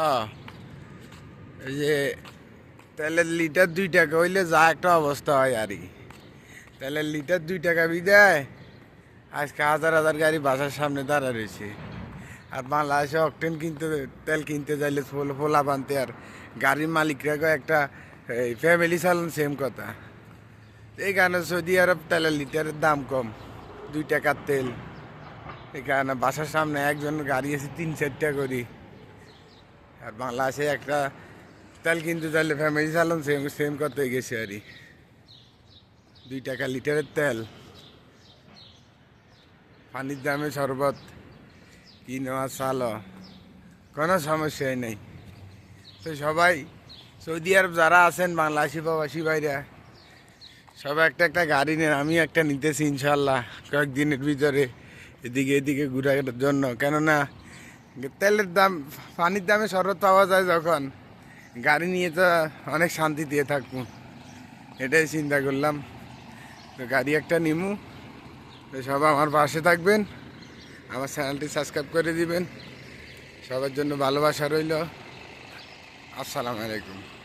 হ্যাঁ। যে তেলের লিটার দুই টাকা হইলে যা একটা অবস্থা হয় আর কি তেলের লিটার দুই টাকা বিদায়। আজকে হাজার হাজার গাড়ি বাসার সামনে দাঁড়া রয়েছে। আর বাংলাদেশে অকটেন কিনতে, তেল কিনতে যাইলে ফোলা ফোলা বানতে আর গাড়ির মালিকরা একটা, এই ফ্যামিলি চালান সেম কথা। এই কারণে সৌদি আরব তেলের লিটারের দাম কম, দুই টাকার তেল। এই কারণে বাসার সামনে একজন গাড়ি আছে তিন চারটা করি। আর বাংলাদেশে একটা তেল কিনতে চাইলে ফ্যামিলি চালান সেম সেম কত গেছে আর দুই টাকা লিটারের তেল। পানির দামে শরবত কি নেওয়া চালো। কোনো সমস্যাই নেই। তো সবাই, সৌদি আরব যারা আছেন, বাংলাদেশি প্রবাসী ভাইরা, সবাই একটা একটা গাড়ি নেন আমি একটা নিতেছি ইনশাল্লাহ কয়েকদিনের ভিতরে, এদিকে এদিকে ঘুরার জন্য। কেননা তেলের দাম, পানির দামে শরবত পাওয়া যায় যখন। গাড়ি নিয়ে তো অনেক শান্তি দিয়ে থাকব। এটাই চিন্তা করলাম। তো গাড়ি একটা নিমু। তো সব আমার পাশে থাকবেন। আমার চ্যানেলটি সাবস্ক্রাইব করে দিবেন। সবার জন্য ভালোবাসা রইল। আসসালামু আলাইকুম।